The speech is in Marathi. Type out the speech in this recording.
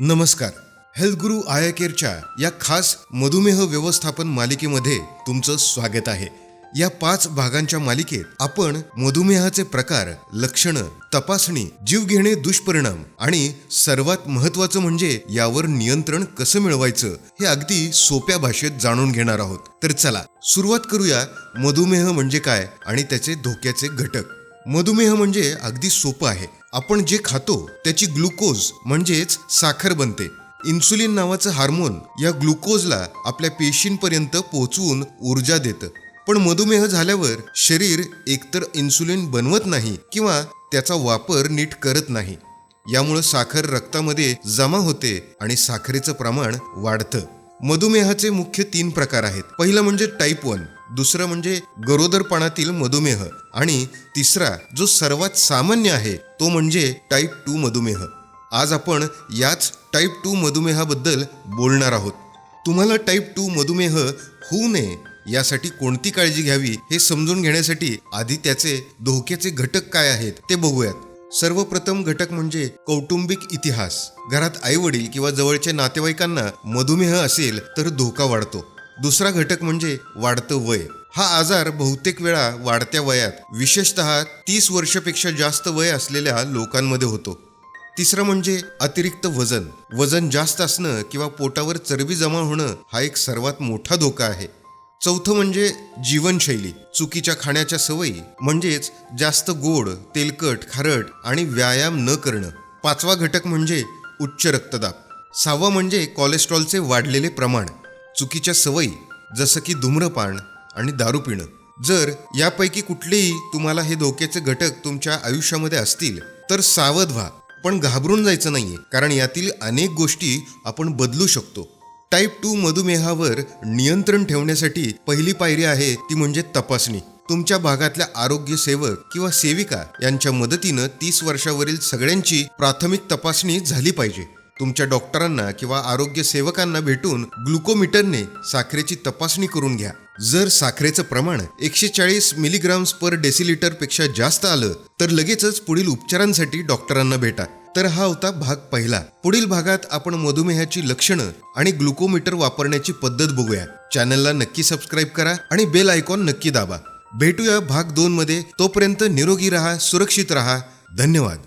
नमस्कार. हेल्थ गुरु आय केअरच्या या खास मधुमेह व्यवस्थापन मालिकेमध्ये तुमचं स्वागत आहे. या पाच भागांच्या मालिकेत आपण मधुमेहाचे प्रकार लक्षणं तपासणी जीव घेणे दुष्परिणाम आणि सर्वात महत्वाचं म्हणजे यावर नियंत्रण कसं मिळवायचं हे अगदी सोप्या भाषेत जाणून घेणार आहोत. तर चला सुरुवात करूया. मधुमेह म्हणजे काय आणि त्याचे धोक्याचे घटक. मधुमेह म्हणजे अगदी सोपं आहे. आपण जे खातो त्याची ग्लुकोज म्हणजेच साखर बनते. इन्सुलिन नावाचं हार्मोन या ग्लुकोजला आपल्या पेशींपर्यंत पोहोचवून ऊर्जा देतं. पण मधुमेह झाल्यावर शरीर एकतर इन्सुलिन बनवत नाही किंवा त्याचा वापर नीट करत नाही. यामुळं साखर रक्तामध्ये जमा होते आणि साखरेचं प्रमाण वाढतं. मधुमेहाचे मुख्य तीन प्रकार आहेत. पहिलं म्हणजे टाईप वन दुसरं म्हणजे गरोदरपणातील मधुमेह. आणि तिसरा जो सर्वात सामान्य आहे तो म्हणजे टाईप टू मधुमेह. आज आपण याच टाईप टू मधुमेहाबद्दल बोलणार आहोत. तुम्हाला टाईप टू मधुमेह होऊ नये यासाठी कोणती काळजी घ्यावी हे समजून घेण्यासाठी आधी त्याचे धोक्याचे घटक काय आहेत ते बघूयात. सर्वप्रथम घटक म्हणजे कौटुंबिक इतिहास. घरात आई वडील किंवा जवळच्या नातेवाईकांना मधुमेह असेल तर धोका वाढतो. दुसरा घटक म्हणजे वाढतं वय. हा आजार बहुतेक वेळा वाढत्या वयात विशेषतः तीस वर्षापेक्षा जास्त वय असलेल्या लोकांमध्ये होतो. तिसरं म्हणजे अतिरिक्त वजन. वजन जास्त असणं किंवा पोटावर चरबी जमा होणं हा एक सर्वात मोठा धोका आहे. चौथं म्हणजे जीवनशैली. चुकीच्या खाण्याच्या सवयी म्हणजेच जास्त गोड तेलकट खारट आणि व्यायाम न करणं. पाचवा घटक म्हणजे उच्च रक्तदाब. सहावा म्हणजे कोलेस्ट्रॉलचे वाढलेले प्रमाण. चुकीच्या सवयी जसं की धूम्रपान आणि दारू पिणं. जर यापैकी कुठलेही तुम्हाला हे धोक्याचे घटक तुमच्या आयुष्यामध्ये असतील तर सावध व्हा. पण घाबरून जायचं नाहीये कारण यातील अनेक गोष्टी आपण बदलू शकतो. टाईप टू मधुमेहावर नियंत्रण ठेवण्यासाठी पहिली पायरी आहे ती म्हणजे तपासणी. तुमच्या भागातल्या आरोग्य सेवक किंवा सेविका यांच्या मदतीनं तीस वर्षावरील सगळ्यांची प्राथमिक तपासणी झाली पाहिजे. तुमच्या डॉक्टरांना किंवा आरोग्य सेवकांना भेटून ग्लुकोमीटरने साखरेची तपासणी करून घ्या. जर साखरेचं प्रमाण एकशे चाळीस मिलीग्राम्स पर डेसिलिटरपेक्षा जास्त आलं तर लगेचच पुढील उपचारांसाठी डॉक्टरांना भेटा. तर हा होता भाग पहिला. पुढील भागात आपण मधुमेहाची लक्षणं आणि ग्लुकोमीटर वापरण्याची पद्धत बघूया. चॅनलला नक्की सबस्क्राईब करा आणि बेल आयकॉन नक्की दाबा. भेटूया भाग दोन मध्ये तोपर्यंत निरोगी राहा सुरक्षित राहा. धन्यवाद.